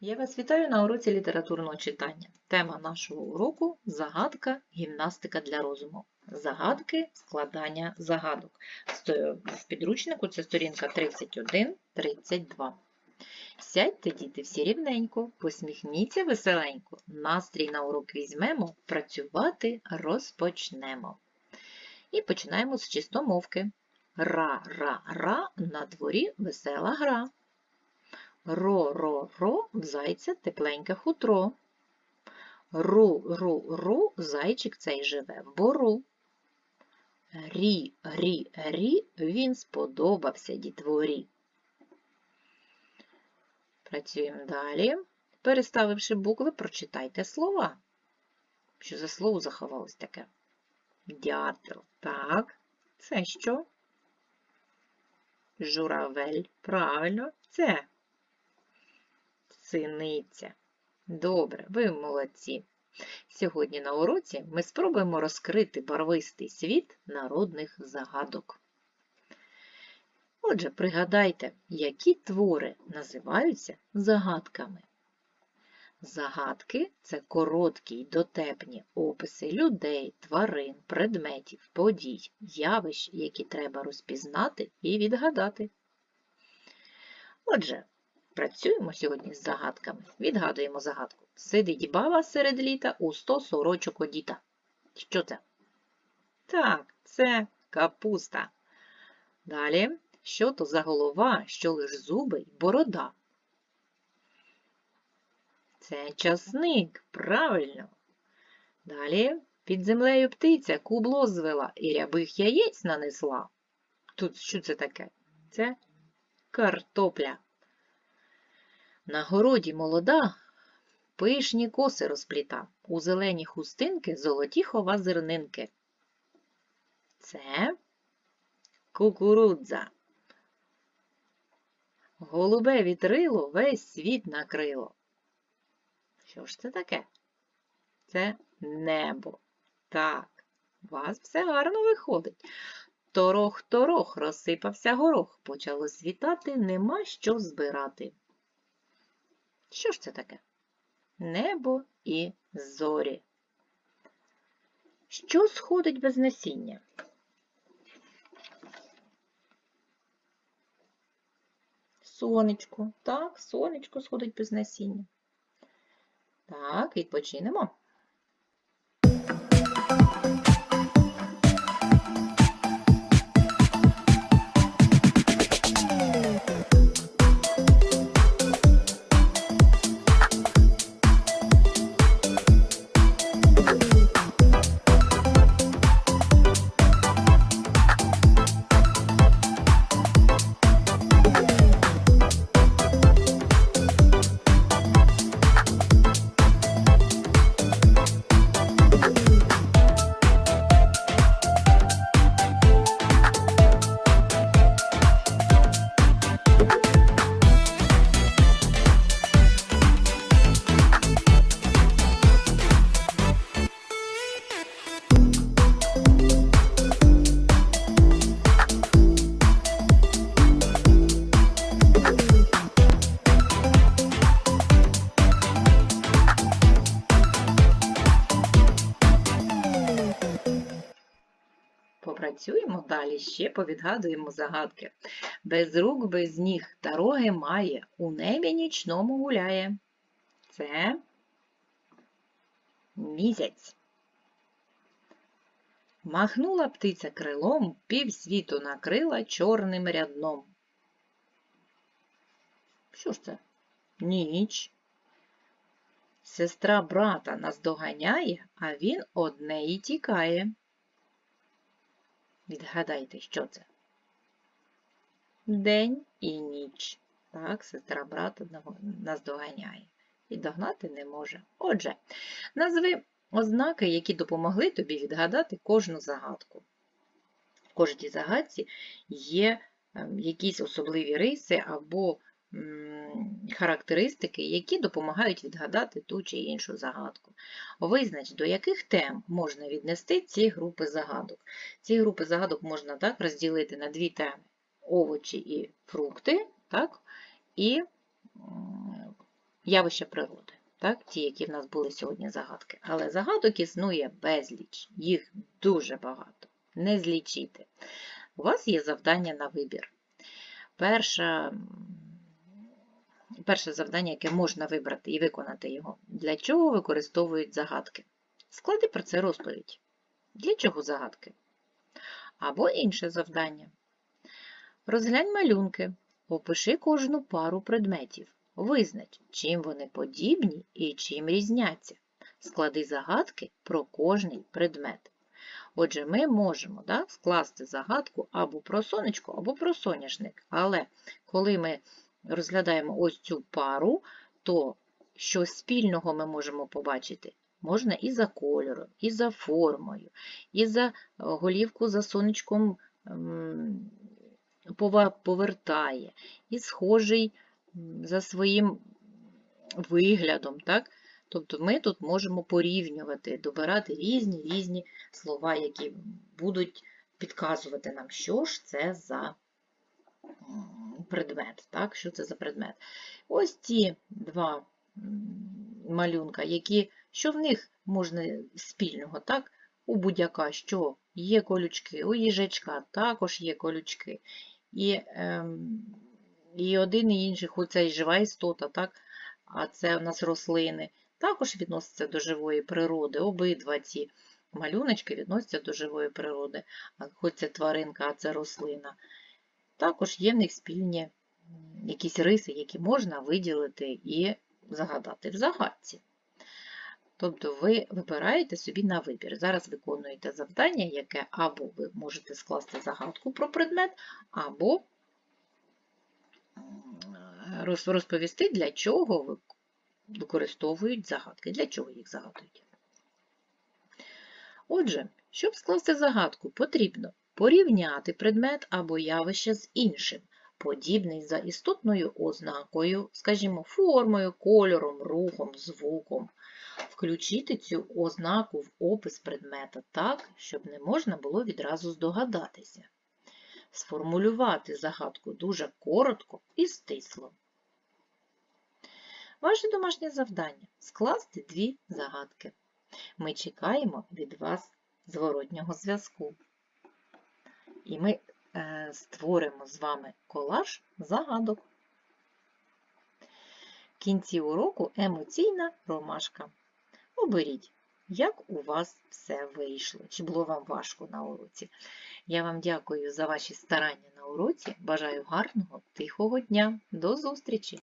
Я вас вітаю на уроці літературного читання. Тема нашого уроку загадка гімнастика для розуму. Загадки складання загадок. В підручнику це сторінка 31-32. Сядьте, діти, всі рівненько, посміхніться веселенько. Настрій на урок візьмемо, працювати розпочнемо. І починаємо з чистомовки. Ра-ра-ра, на дворі весела гра. Ро-ро-ро, в зайця тепленьке хутро. Ру-ру-ру, зайчик цей живе в бору. Рі-рі-рі, він сподобався дітворі. Працюємо далі. Переставивши букви, прочитайте слова. Що за слово заховалось таке? Дятел. Так, це що? Журавель. Правильно, це синиця. Добре, ви молодці. Сьогодні на уроці ми спробуємо розкрити барвистий світ народних загадок. Отже, пригадайте, які твори називаються загадками. Загадки це короткі й дотепні описи людей, тварин, предметів, подій, явищ, які треба розпізнати і відгадати. Отже, Працюємо сьогодні з загадками. Відгадуємо загадку. Сидить баба серед літа у сто сорочок одіта. Що це? Так, це капуста. Далі, що то за голова, що лиш зуби й борода? Це часник, правильно. Далі, під землею птиця кубло звела і рябих яєць нанесла. Тут що це таке? Це картопля. На городі молода пишні коси розпліта, у зелені хустинки золоті хова зернинки. Це кукурудза. Голубе вітрило весь світ накрило. Що ж це таке? Це небо. Так, у вас все гарно виходить. Торох-торох розсипався горох, почало світати, нема що збирати. Що ж це таке? Небо і зорі. Що сходить без насіння? Сонечко. Так, сонечко сходить без насіння. Так, відпочинемо. Попрацюємо далі, ще повідгадуємо загадки. Без рук, без ніг дороги має, у небі нічному гуляє. Це місяць. Махнула птиця крилом, півсвіту накрила чорним рядном. Що ж це? Ніч. Сестра брата наздоганяє, а він одне й тікає. Відгадайте, що це? День і ніч. Так, сестра брата наздоганяє. І догнати не може. Отже, назви ознаки, які допомогли тобі відгадати кожну загадку. В кожній загадці є ем, якісь особливі риси або характеристики, які допомагають відгадати ту чи іншу загадку. Визнач, до яких тем можна віднести ці групи загадок. Ці групи загадок можна так розділити на дві теми: овочі і фрукти, так? і явища природи. Так, ті, які в нас були сьогодні загадки. Але загадок існує безліч, їх дуже багато. Не злічити. У вас є завдання на вибір. Перша, перше завдання, яке можна вибрати і виконати його. Для чого використовують загадки? Склади про це розповідь. Для чого загадки? Або інше завдання. Розглянь малюнки, опиши кожну пару предметів. Визнач, чим вони подібні і чим різняться. Склади загадки про кожний предмет. Отже, ми можемо да, скласти загадку або про сонечко, або про соняшник. Але коли ми розглядаємо ось цю пару, то що спільного ми можемо побачити? Можна і за кольором, і за формою, і за е, голівку за сонечком повертає, і схожий за своїм виглядом. Так? Тобто ми тут можемо порівнювати, добирати різні різні слова, які будуть підказувати нам, що ж це за предмет. Так? Що це за предмет? Ось ці два малюнка, які, що в них можна спільного, так? У будь-яка, що є колючки, у їжачка також є колючки. І, ем, і один і інший, хоч це і жива істота, так? а це у нас рослини, також відносяться до живої природи. Обидва ці малюночки відносяться до живої природи, хоч це тваринка, а це рослина. Також є в них спільні якісь риси, які можна виділити і загадати в загадці. Тобто ви вибираєте собі на вибір. Зараз виконуєте завдання, яке або ви можете скласти загадку про предмет, або розповісти, для чого ви використовують загадки, для чого їх загадують. Отже, щоб скласти загадку, потрібно порівняти предмет або явище з іншим, подібний за істотною ознакою, скажімо, формою, кольором, рухом, звуком. Включити цю ознаку в опис предмета так, щоб не можна було відразу здогадатися. Сформулювати загадку дуже коротко і стисло. Ваше домашнє завдання скласти дві загадки. Ми чекаємо від вас зворотнього зв'язку. І ми е, створимо з вами колаж загадок. В кінці уроку емоційна ромашка. Оберіть, як у вас все вийшло, чи було вам важко на уроці. Я вам дякую за ваші старання на уроці. Бажаю гарного, тихого дня. До зустрічі!